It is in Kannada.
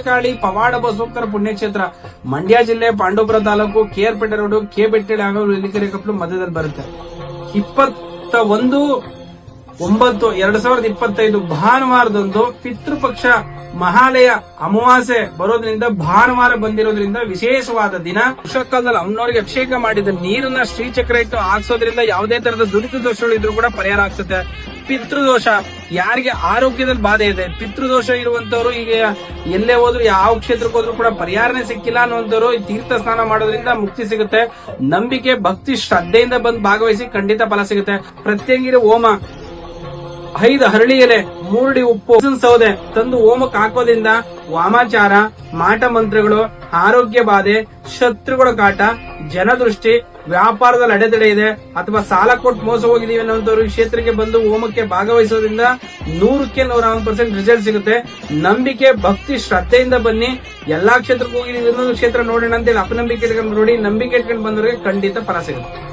ಭದ್ರಕಾಳಿ ಪವಾಡ ಬಸವೋತ್ತರ ಪುಣ್ಯಕ್ಷೇತ್ರ. ಮಂಡ್ಯ ಜಿಲ್ಲೆ ಪಾಂಡವಪುರ ತಾಲೂಕು ಕೇರ್ಪೇಟೆ ರೋಡ್ ಕೆ ಬೆಟ್ಟೆಳೆ ಹಾಗೂ ಕಪ್ಪಲು ಮಧ್ಯದಲ್ಲಿ ಬರುತ್ತೆ. ಇಪ್ಪತ್ತ ಒಂದು ಒಂಬತ್ತು, ಎರಡ್ ಸಾವಿರದ ಇಪ್ಪತ್ತೈದು ಭಾನುವಾರದಂದು ಪಿತೃಪಕ್ಷ ಮಹಾಲಯ ಅಮಾವಾಸ್ಯೆ ಬರೋದ್ರಿಂದ ಭಾನುವಾರ ಬಂದಿರೋದ್ರಿಂದ ವಿಶೇಷವಾದ ದಿನ. ವರ್ಷಕಾಲದಲ್ಲಿ ಅಮ್ಮನವರಿಗೆ ಅಭಿಷೇಕ ಮಾಡಿದ ನೀರನ್ನ ಶ್ರೀಚಕ್ರ ಇಟ್ಟು ಹಾಕ್ಸೋದ್ರಿಂದ ಯಾವುದೇ ತರದ ದುರಿತ ದೋಷಗಳು ಇದ್ರೂ ಕೂಡ ಪರಿಹಾರ ಆಗ್ತದೆ. ಪಿತೃದೋಷ. ಯಾರಿಗೆ ಆರೋಗ್ಯದಲ್ಲಿ ಬಾಧೆ ಇದೆ? ಪಿತೃದೋಷ ಇರುವಂತವರು ಈಗ ಎಲ್ಲೇ ಹೋದ್ರು ಯಾವ ಕ್ಷೇತ್ರಕ್ಕೆ ಹೋದ್ರು ಕೂಡ ಪರಿಹಾರನೇ ಸಿಕ್ಕಿಲ್ಲ ಅನ್ನುವಂಥವ್ರು ಈ ತೀರ್ಥ ಸ್ನಾನ ಮಾಡೋದ್ರಿಂದ ಮುಕ್ತಿ ಸಿಗುತ್ತೆ. ನಂಬಿಕೆ, ಭಕ್ತಿ, ಶ್ರದ್ಧೆಯಿಂದ ಬಂದು ಭಾಗವಹಿಸಿ ಖಂಡಿತ ಫಲ ಸಿಗುತ್ತೆ. ಪ್ರತ್ಯಂಗಿರ ಹೋಮ. ಐದು ಹರಳಿ ಎಲೆ, ಮೂರಡಿ ಉಪ್ಪು ಸೌದೆ ತಂದು ಹೋಮಕ್ಕೆ ಹಾಕೋದ್ರಿಂದ ವಾಮಾಚಾರ, ಮಾಟ ಮಂತ್ರಗಳು ಆರೋಗ್ಯ ಬಾಧೆ, ಶತ್ರುಗಳ ಕಾಟ, ಜನದೃಷ್ಟಿ ವ್ಯಾಪಾರದಲ್ಲಿ ಅಡೆತಡೆ ಇದೆ. ಅಥವಾ ಸಾಲ ಕೊಟ್ಟು ಮೋಸ ಹೋಗಿದೀವಿ ಅನ್ನೋಂಥವ್ರು ಕ್ಷೇತ್ರಕ್ಕೆ ಬಂದು ಹೋಮಕ್ಕೆ ಭಾಗವಹಿಸೋದ್ರಿಂದ ನೂರಕ್ಕೆ ನೂರ ಒಂದು ಪರ್ಸೆಂಟ್ ರಿಸಲ್ಟ್ ಸಿಗುತ್ತೆ. ನಂಬಿಕೆ, ಭಕ್ತಿ, ಶ್ರದ್ಧೆಯಿಂದ ಬನ್ನಿ. ಎಲ್ಲಾ ಕ್ಷೇತ್ರಕ್ಕೆ ಹೋಗಿ ಇನ್ನೊಂದು ಕ್ಷೇತ್ರ ನೋಡೋಣ ಅಂತೇಳಿ ಅಪನಂಬಿಕೆ ಇಟ್ಕೊಂಡು ನೋಡಿ, ನಂಬಿಕೆ ಇಟ್ಕೊಂಡು ಬಂದವರಿಗೆ ಖಂಡಿತ ಫಲ ಸಿಗುತ್ತೆ.